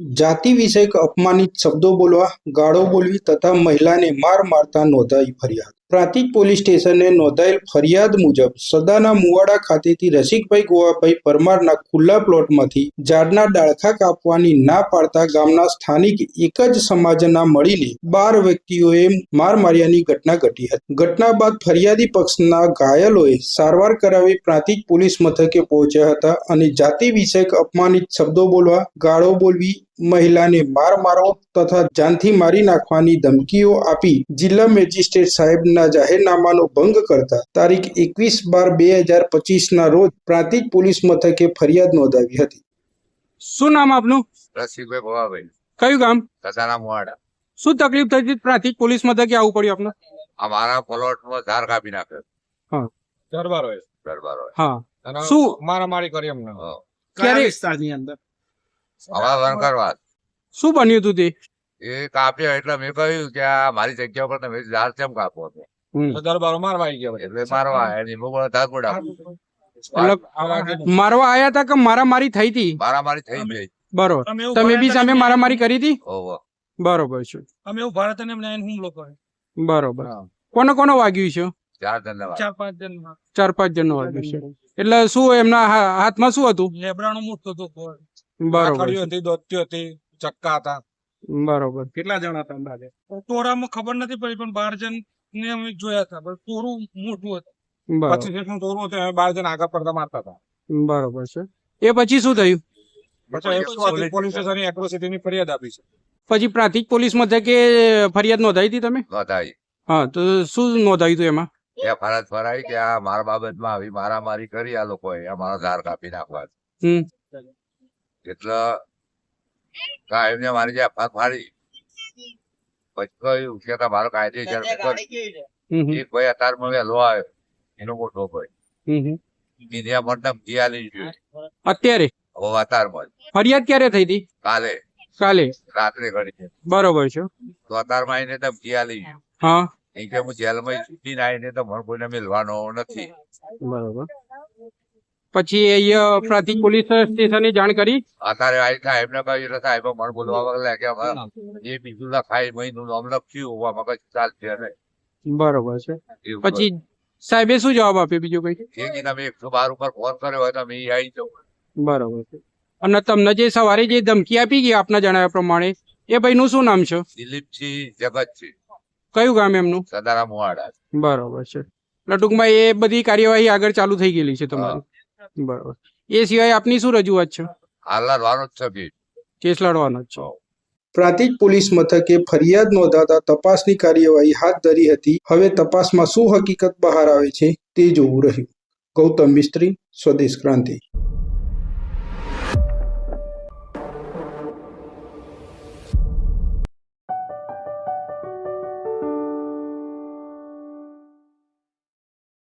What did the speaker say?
જાતિ વિષયક અપમાનિત શબ્દો બોલવા ગાળો બોલવી તથા મહિલાને માર મારતા નોંધાઈ ફરિયાદ. પ્રાંતિજ પોલીસ સ્ટેશને નોંધાયેલ ફરિયાદ મુજબ સદાના મુવાડા ખાતેથી રસિકભાઈ ગોવાભાઈ પરમારના ખુલ્લા પ્લોટમાંથી ઝાડના ડાળખા કાપવાની ના પાડતા ગામના સ્થાનિક એક જ સમાજના મળીને બાર વ્યક્તિઓએ માર માર્યાની ઘટના ઘટી હતી. ઘટના બાદ ફરિયાદી પક્ષના ઘાયલોએ સારવાર કરાવી પ્રાંતિજ પોલીસ મથકે પહોંચ્યા હતા અને જાતિ વિષયક અપમાનિત શબ્દો બોલવા, ગાળો બોલવી મહિલાને માર મારો તથા જાનથી મારી નાખવાની ધમકીઓ આપી જિલ્લા મેજિસ્ટ્રેટ સાહેબના જાહેરનામાનો ભંગ કરતા તારીખ એકવીસ બાર બે હજાર પચીસના રોજ પ્રાંતિજ પોલીસ મથકે ફરિયાદ નોંધાવી હતી. શું નામ આપનું? રસિકભાઈ ભવાભાઈ. કયું ગામ? કસાના મુવાડા. શું તકલીફ થઈ હતી પ્રાંતિજ પોલીસ મથકે આવવું પડ્યું આપને? અમારા પ્લોટમાં ધાર કાપી નાખ્યો. દરબાર હોય. દરબાર હોય. હા. શું? મારામારી કરી અમને ક્યારે? વિસ્તારની અંદર અમારા વણકરવાદ શું બન્યું હતું તે? એ કાપ્યો એટલે મેં કહ્યું કે આ મારી જગ્યા પર તમે ધાર કેમ કાપો છો દરબારો મારવા આવી ગયા એટલે મારવા આવ્યા મોકળો ધાર ધાકોડ મારવા આયા હતા કે મારામારી થઈ હતી? મારામારી થઈ ગઈ. બરોબર. તમે બી સામે મારામારી કરી હતી? ઓહો. બરોબર છે. અમે એવું ભારત અને હુમલો કર્યો. બરોબર. કોને કોને વાગ્યું છે? ચાર જણ ચાર પાંચ જણ ચાર પાંચ જણ વાગ્યું છે. એટલે શું એમના હા- હાથમાં શું હતું? લેબડાનું મોટો હતો. બરોબર હતી દોત્યો હતી ચક્કા હતા. બરોબર. કેટલા જણા હતા અંદાજે? ટોળામાં ખબર નથી પડી પણ બાર જણ ને અમે જોયા હતા. પણ ટોરું મોટું હતું. બરોબર. પચીસનું ટોરું હતું બાર જણ આગળ પડતા મારતા હતા. બરોબર છે. એ પછી શું થયું? પછી પોલીસ સ્ટેશન એટ્રોસિટી ની ફરિયાદ આપી છે. પછી પ્રાંતિજ પોલીસ મથકે ફરિયાદ નોંધાવી હતી તમે? નોંધાઈ. હા તો શું નોંધાવ્યું હતું એમાં? એ ફરજ ફરાઈ કે આ મારા બાબતમાં આવી મારામારી કરી આ લોકોએ અમારો ધાર કાપી નાખવા. હમ. એટલે કાયમને મારી જે ફાર ફાડી પછી કહ્યું કે તમારો કાયદેસર કરી. હમ હમ. એક ભાઈ અત્યારમાં વહેલો આવ્યો. એનો મોટો ભાઈ. હમ. બીજા મતલબ ગિયાલી જોઈ અત્યારે? હવે અતારમાં ફરિયાદ ક્યારે થઈ હતી? કાલે. કાલે? રાત્રે ઘડી છે. બરોબર છે. તો અત્યારમાં આવીને તો ગિયાલી હા. એ કે હું જેલમાં છૂટીને આવીને તો મને કોઈને મિલવાનો નથી. બરોબર. પછી અહીંયા પ્રાંતિજ પોલીસ સ્ટેશને જાણ કરી. અત્યારે આવી સાહેબને કહ્યું એટલે સાહેબ મને બોલવા લાગ્યા કે હવે એ બીજું લખાય મહિનું નામ લખ્યું હોવા મગજ ચાલશે નહીં બરોબર છે. પછી સાહેબે શું જવાબ આપ્યો બીજો કઈ? એ કે તમે એકસો બાર ઉપર ફોન કર્યો હોય તો અમે આવી જાઉં બરોબર છે. અને તમને જે સવારે જે ધમકી આપી ગઈ આપના જણાવ્યા પ્રમાણે એ ભાઈ નું શું નામ છે? દિલીપસિંહ જગતસિંહ. કયું ગામ એમનું? સદારામ મોવાડા બરોબર છે. એટલે ટૂંકમાં એ બધી કાર્યવાહી આગળ ચાલુ થઈ ગયેલી છે તમારી. બરોબર. એ સિવાય આપની શું રજૂઆત છે? હાલના વાનો જ છે કેસ લડવાનો જ છે. પ્રાંતિજ પોલીસ મથકે ફરિયાદ નોંધાતા તપાસની કાર્યવાહી હાથ ધરી હતી. હવે તપાસમાં શું હકીકત બહાર આવે છે તે જોવું રહ્યું. ગૌતમ મિસ્ત્રી સ્વદેશ ક્રાંતિ.